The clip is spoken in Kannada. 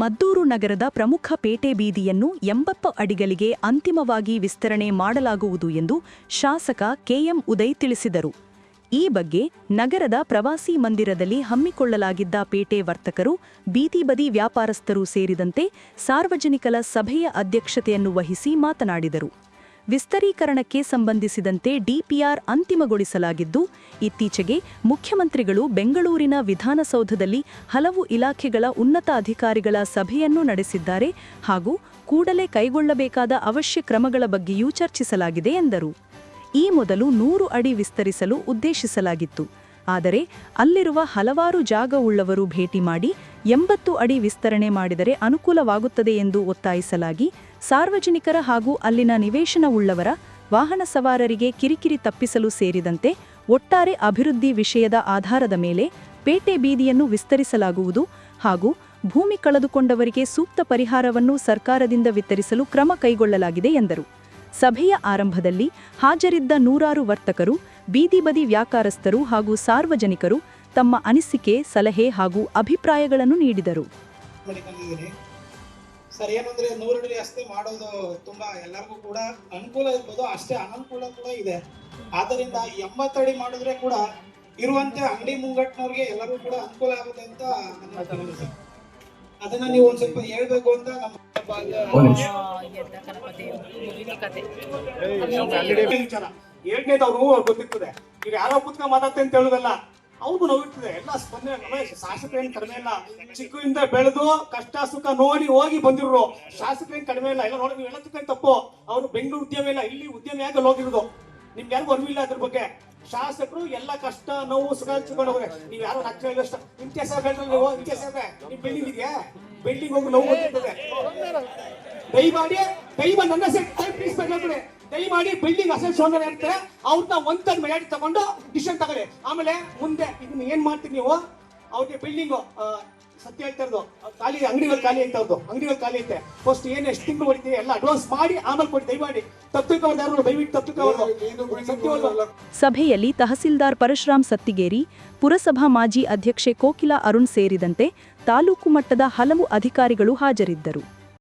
ಮದ್ದೂರು ನಗರದ ಪ್ರಮುಖ ಪೇಟೆ ಬೀದಿಯನ್ನು ಎಂಬತ್ತು ಅಡಿಗಳಿಗೆ ಅಂತಿಮವಾಗಿ ವಿಸ್ತರಣೆ ಮಾಡಲಾಗುವುದು ಎಂದು ಶಾಸಕ ಕೆಎಂ ಉದಯ್ ತಿಳಿಸಿದರು. ಈ ಬಗ್ಗೆ ನಗರದ ಪ್ರವಾಸಿ ಮಂದಿರದಲ್ಲಿ ಹಮ್ಮಿಕೊಳ್ಳಲಾಗಿದ್ದ ಪೇಟೆ ವರ್ತಕರು, ಬೀದಿ ಬದಿ ವ್ಯಾಪಾರಸ್ಥರು ಸೇರಿದಂತೆ ಸಾರ್ವಜನಿಕರ ಸಭೆಯ ಅಧ್ಯಕ್ಷತೆಯನ್ನು ವಹಿಸಿ ಮಾತನಾಡಿದರು. ವಿಸ್ತರೀಕರಣಕ್ಕೆ ಸಂಬಂಧಿಸಿದಂತೆ ಡಿಪಿಆರ್ ಅಂತಿಮಗೊಳಿಸಲಾಗಿದ್ದು, ಇತ್ತೀಚೆಗೆ ಮುಖ್ಯಮಂತ್ರಿಗಳು ಬೆಂಗಳೂರಿನ ವಿಧಾನಸೌಧದಲ್ಲಿ ಹಲವು ಇಲಾಖೆಗಳ ಉನ್ನತ ಅಧಿಕಾರಿಗಳ ಸಭೆಯನ್ನು ನಡೆಸಿದ್ದಾರೆ ಹಾಗೂ ಕೂಡಲೇ ಕೈಗೊಳ್ಳಬೇಕಾದ ಅವಶ್ಯ ಕ್ರಮಗಳ ಬಗ್ಗೆಯೂ ಚರ್ಚಿಸಲಾಗಿದೆ ಎಂದರು. ಈ ಮೊದಲು ನೂರು ಅಡಿ ವಿಸ್ತರಿಸಲು ಉದ್ದೇಶಿಸಲಾಗಿತ್ತು. ಆದರೆ ಅಲ್ಲಿರುವ ಹಲವಾರು ಜಾಗವುಳ್ಳವರು ಭೇಟಿ ಮಾಡಿ ಎಂಬತ್ತು ಅಡಿ ವಿಸ್ತರಣೆ ಮಾಡಿದರೆ ಅನುಕೂಲವಾಗುತ್ತದೆ ಎಂದು ಒತ್ತಾಯಿಸಲಾಗಿ ಸಾರ್ವಜನಿಕರ ಹಾಗೂ ಅಲ್ಲಿನ ನಿವೇಶನವುಳ್ಳವರ ವಾಹನ ಸವಾರರಿಗೆ ಕಿರಿಕಿರಿ ತಪ್ಪಿಸಲು ಸೇರಿದಂತೆ ಒಟ್ಟಾರೆ ಅಭಿವೃದ್ಧಿ ವಿಷಯದ ಆಧಾರದ ಮೇಲೆ ಪೇಟೆ ಬೀದಿಯನ್ನು ವಿಸ್ತರಿಸಲಾಗುವುದು ಹಾಗೂ ಭೂಮಿ ಕಳೆದುಕೊಂಡವರಿಗೆ ಸೂಕ್ತ ಪರಿಹಾರವನ್ನು ಸರ್ಕಾರದಿಂದ ವಿತರಿಸಲು ಕ್ರಮ ಕೈಗೊಳ್ಳಲಾಗಿದೆ ಎಂದರು. ಸಭೆಯ ಆರಂಭದಲ್ಲಿ ಹಾಜರಿದ್ದ ನೂರಾರು ವರ್ತಕರು, ಬೀದಿ ಬದಿ ವ್ಯಾಪಾರಸ್ಥರು ಹಾಗೂ ಸಾರ್ವಜನಿಕರು ತಮ್ಮ ಅನಿಸಿಕೆ, ಸಲಹೆ ಹಾಗೂ ಅಭಿಪ್ರಾಯಗಳನ್ನು ನೀಡಿದರು. ಸರ್ ಏನಂದ್ರೆ ನೂರಡಿ ಅಷ್ಟೇ ಮಾಡೋದು ತುಂಬಾ ಎಲ್ಲರಿಗೂ ಕೂಡ ಅನುಕೂಲ ಇರ್ಬೋದು ಅಷ್ಟೇ ಅನನುಕೂಲ ಕೂಡ ಇದೆ. ಆದ್ದರಿಂದ ಎಂಬತ್ತಡಿ ಮಾಡಿದ್ರೆ ಕೂಡ ಇರುವಂತೆ ಅಂಗಡಿ ಮುಂಗಟ್ಟಿನವ್ರಿಗೆ ಎಲ್ಲರಿಗೂ ಕೂಡ ಅನುಕೂಲ ಆಗುತ್ತೆ ಅಂತ ಸರ್. ಅದನ್ನ ನೀವು ಒಂದ್ ಸ್ವಲ್ಪ ಹೇಳ್ಬೇಕು ಅಂತ ನಮ್ಮ ವಿಚಾರ. ಗೊತ್ತಿರ್ತದೆ. ಈಗ ಯಾರೋ ಕುತ್ಕೊಂಡ್ ಮಾತಾಡ್ತೇನೆ ಅಂತ ಹೇಳುದಲ್ಲ. ಅವ್ರಿಗೂ ನೋವಿರ್ತದೆ ಎಲ್ಲ ಸ್ಪಂದನೆ ರಮೇಶ್ ಶಾಸಕರೇನ್ ಕಡಿಮೆ ಇಲ್ಲ. ಚಿಕ್ಕದಿಂದ ಬೆಳೆದು ಕಷ್ಟ, ಸುಖ ನೋಡಿ ಹೋಗಿ ಬಂದಿರೋ ಶಾಸಕರೇನ್ ಕಡಿಮೆ ಇಲ್ಲ. ಎಲ್ಲ ನೋಡಿ ನೀವು ತಪ್ಪು. ಅವ್ರು ಬೆಂಗಳೂರು ಉದ್ಯಮ ಇಲ್ಲ. ಇಲ್ಲಿ ಉದ್ಯಮ ಯಾಕೆ ಹೋಗಿರೋದು? ನಿಮ್ಗೆ ಯಾರಿಗೂ ಅರಿವಿಲ್ಲ ಅದ್ರ ಬಗ್ಗೆ. ಶಾಸಕರು ಎಲ್ಲ ಕಷ್ಟ, ನೋವು, ಸುಖ ಹಂಚ್ಕೊಂಡು ಹೋಗ್ರೆ. ನೀವು ಯಾರು ರಾಜ್ಯ ಇತಿಹಾಸ ಹೇಳಿದ್ರೆ ನೀವು ಇತಿಹಾಸ ನಿಮ್ ಬಿಲ್ಡಿಂಗ್ ಇದೆಯಾ? ಬಿಲ್ಡಿಂಗ್ ಹೋಗಿ ನೋವು ಗೊತ್ತಿರ್ತದೆ ದಯಮಾಡಿ ದಯಮಾಡಿ ನನ್ನ ಸೆಟ್ ಪ್ಲೀಸ್ ಬೇಕಾಗ್ತದೆ ದಯಮಾಡಿ ಬಿಲ್ಡಿಂಗ್ ಅಸೆಟ್ ಓನರ್ ಇರ್ತಾರೆ ಅವ್ರನ್ನ ಒಂದ್ ಮೆಜಾರಿಟಿ ತಗೊಂಡು ಡಿಸಿಷನ್ ತಗೊಳ್ಳಿ. ಆಮೇಲೆ ಮುಂದೆ ಇದನ್ನ ಏನ್ ಮಾಡ್ತೀರಿ ನೀವು? ಅವ್ರಿಗೆ ಬಿಲ್ಡಿಂಗ್ ಸತ್ಯ ಹೇಳ್ತಾ ಇರೋದು. ಖಾಲಿ ಅಂಗಡಿಗಳು ಖಾಲಿ ಐತೆ ಅವ್ರದ್ದು ಅಂಗಡಿಗಳು ಖಾಲಿ ಐತೆ. ಫಸ್ಟ್ ಏನ್ ಎಷ್ಟು ತಿಂಗಳು ಹೊಡಿತೀವಿ ಎಲ್ಲ ಅಡ್ವಾನ್ಸ್ ಮಾಡಿ ಆಮೇಲೆ ಕೊಡಿ ದಯಮಾಡಿ. ತಪ್ಪಿಕವ್ರದ್ದು ದಯವಿಟ್ಟು ತಪ್ಪಿಕವ್ರದ್ದು ಸಭೆಯಲ್ಲಿ ತಹಸೀಲ್ದಾರ್ ಪರಶುರಾಮ್ ಸತ್ತಿಗೇರಿ ಪುರಸಭಾ ಮಾಜಿ ಅಧ್ಯಕ್ಷೆ ಕೋಕಿಲಾ ಅರುಣ್ ಸೇರಿದಂತೆ ತಾಲೂಕು ಮಟ್ಟದ ಹಲವು ಅಧಿಕಾರಿಗಳು ಹಾಜರಿದ್ದರು.